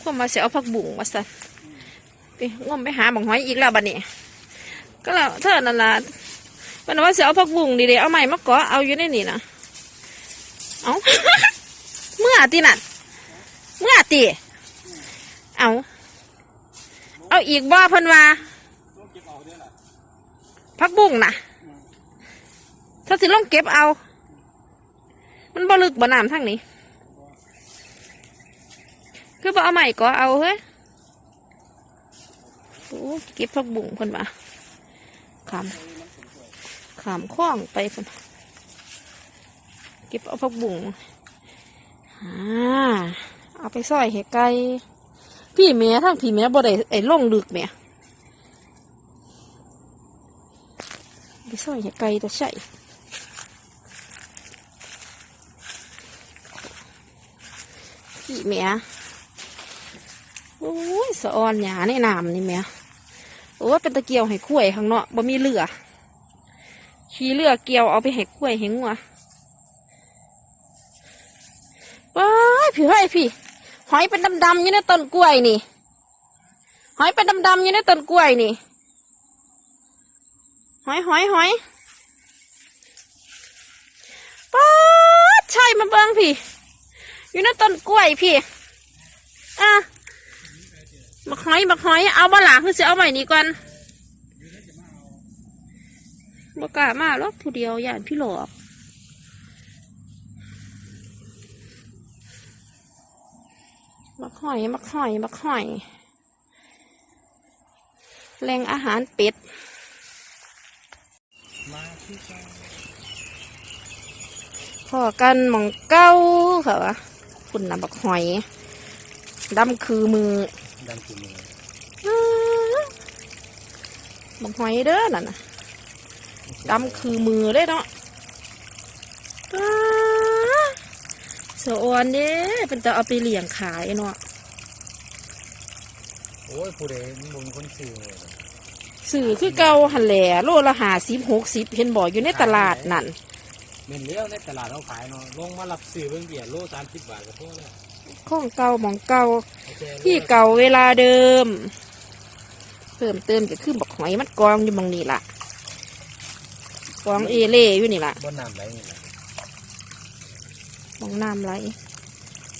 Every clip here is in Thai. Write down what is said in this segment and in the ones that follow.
พวกมาเสียเอาผักบุ้งมาสั่นไปงมไปหาบังหอยอีกแล้วบัดนี้ ก็แล้วเธอนั่นละมันว่าเสียเอาผักบุ้งดีๆเอาใหม่มาเกาะเอาอยู่ในนี่นะเอาเมื่อตีนั่นเมื่อตีเอาเอาอีกบ่เพิ่นว่าผักบุ้งนะถ้าสิลงเก็บเอา มันบ่ลึกบ่น้ำทางนี้ คือบ่เอาใหม่ก็เอาเฮ้ยโอ้เก็บผักบุ้งคนมาขามขามคล้องไปคนเก็บเอาผักบุ้งอ่าเอาไปซอยเห็ดไก่พี่แม่ทั้งพี่แม่บ่ได้ไอ้ล่งลึกแม่ไปซอยเห็ดไก่ตัวใช่พี่แม่ โอ้ยสะออนหยาในน้ำนี่แม่โอ้เป็นตะเกียวให้คุ้ยข้างนอกบ่มีเรือขี่เรือเกียวเอาไปให้คุ้ยให้งัวว้ายพี่เฮ้ยพี่ หอยเป็นดำๆอยู่ในต้นกล้วยนี่ หอยเป็นดำๆอยู่ในต้นกล้วยนี่ หอยหอยหอยป๊าดใช่มาเบิ้งพี่ อยู่ในต้นกล้วยพี่ อะ บักหอยบักหอยเอาบ่หล่ะคือจะเอาใหม่นี้ก่อนบกล้ามาหรอกผู้เดียวอย่านพี่หลอกบักหอยบักหอยบักหอยแหล่งอาหารเป็ดมาที่เจ้าพอกันหมองเก้าค่ะวะคุณนำบักหอยดำคือมือ ดำกี่มืออื้อบักหอยเด้อนั่นน่ะดำคือมือเลยเนาะอ้าสะออนเด้เป็นจะเอาไปเลี้ยงขายเนาะโอ้ยผู้ใดมันบ่มีคนซื้อเลยสื่อคือเก่าหันแหล่โลละหาสิบหกสิบเห็นบอกอยู่ในตลาดนั่นเม่นเลี้ยวในตลาดเขาขายเนาะลงมารับซื้อเบิ่งเบียร์โลสามสิบบาทก็พอแล้ว ของเก่าหมองเก่าเอาแต่โลที่เก่าเวลาเดิม เพิ่มเติมก็คือบักหอยมัดกองอยู่หมองนี่ล่ะกองเอเล่อยู่นี่ล่ะบ่น้ำไหลนี่แหละหมองน้ำไหล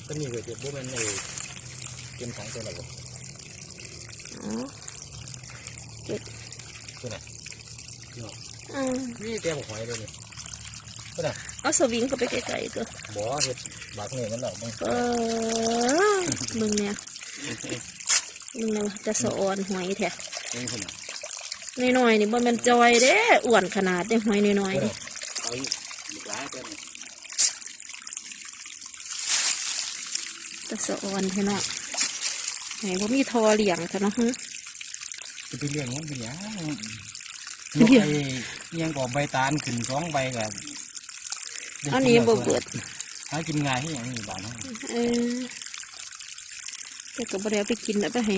ก็มีเวทีบ่แม่นไอ้เป็นของตัวละบ่อ๋อตัวไหนเนาะอืมนี่แต่บ่หอยเลยนี่ ตัวไหนเอาสวิงก็ไปไกลๆก็บ่เฮ็ดบากนี่มันแล้วมันเออมึงเนี่ยมึงเนี่ยจะสะออนหอยแท้นี่คนน่ะน้อยๆนี่บ่แม่นจอยเด้อ้วนขนาดเด้หอยน้อยๆนี่เอาอีกอีกหลายตัวนี่จะสะออนแท้เนาะไหนบ่มีทอเลี้ยงซะเนาะฮึจะไปเลี้ยงมันเป็นหยังเลี้ยงไอ้เลี้ยงก็ใบตาลขึ้นสองใบก็ อันนี้บ่เบิดหากินง่ายที่อย่างนี้บ้านเฮาเออแต่ก็บ่ได้เอาไปกินเอาไปให้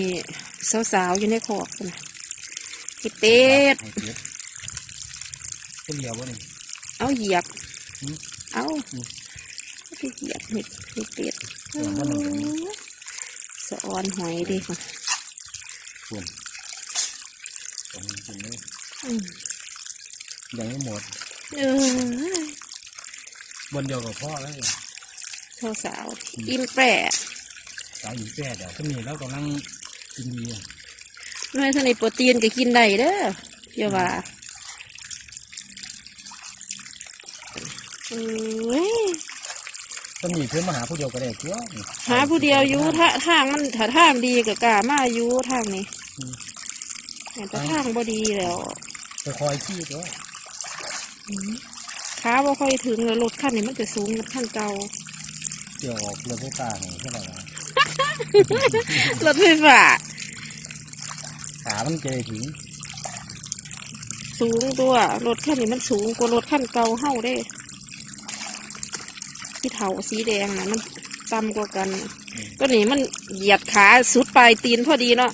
สาวๆอยู่ในคอกพุ่นน่ะเฮ็ดเป็ดให้เป็ดก็เลี้ยวบ่นี่เอาเหยียบอืมเอาอืมเอาไปเหยียบเห็ดเห็ดเป็ดเออมันหนึ่งอย่างนี้สะออนหอยเดีค่ะส่วนตรงนี้ตรงนี้อืม Ừ. ยังไม่หมด เออ บนเดียวกับพ่อแล้วสาวสาวๆอิ่มแปะสาวหญิงแก่เดี๋ยวก็มีแล้วกำลังกินดีอะน้อยเท่าในโปรตีนก็กินได้เด้อเดี๋ยวว่าเอ้ยก็มีเพื่อนมาหาผู้เดียวก็ได้เพื่อหาผู้เดียวอยู่ถ้าทางมันถ้าทางดีก็กล้ามาอยู่ทางนี้แต่ทางบ่ดีแล้วจะคอยขี้ตัวอืม ขาบ่ค่อยถึงแล้วรถคันนี้มันจะสูงกับคันเก่าเกี่ยวออกเรือพวกตาเนี่ยเท่าไหร่วะรถไฟฟ้าขามันเจอถึง สูงตัวรถคันนี้มันสูงกว่ารถคันเก่าเฮาเด้ที่เถาสีแดงนะมันต่ำกว่ากัน ก็นี่มันเหยียดขาสุดปลายตีนพอดีเนาะ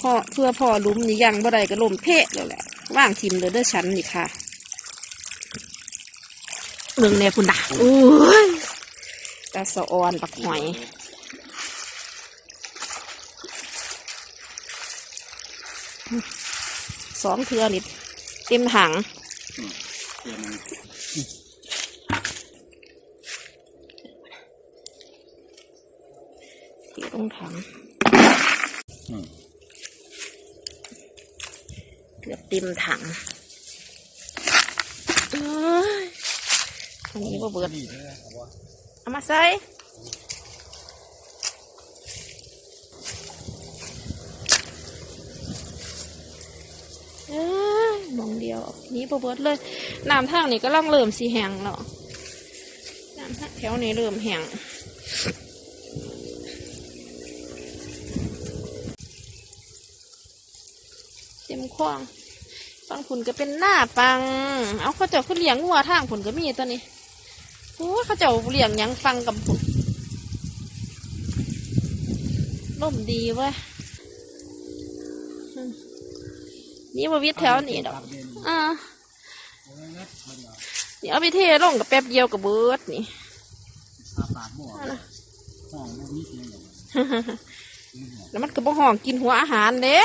พ่อเพื่อพ่อหลุมนี่ยังบ่ได้ก็ลมเพะแล้วแหละว่างทิมเลยเด้อฉันนี่ค่ะ เมืองเนี่ยพุ่นดาโอ้ยตะตาสะออนปักหอยสองเทือนี่เต็มถังเดี๋ยวมันตีตรงถังอืมเกือบเต็มถังเอ้ย อันนี้บ่เบิดดีเลยครับว่าเอามาใส่เอ้ยมองเดียวนี้บ่เบิดเลยน้ำทางนี้ก็ล่องเริ่มสีแห้งแล้วน้ำทางแถวนี้เริ่มแห้งเต็มคว้างฟังผุนก็เป็นหน้าปัง เอาเขาเจ้าขึ้นเลี้ยงงัวทางผุนก็มีตัวนี้โอ้ย เขาเจ้าเลี้ยงยังฟังกับผุนล่มดีเว้ยนี่มาวิทย์แถวนี้ดอกอ่านี่เอาไปเทลงกับแป๊บเดียวกับเบิดนี่อาปากหม้อห้องมันมีเสียงอย่างแล้วมันก็บ่ห้องกินหัวอาหารเด้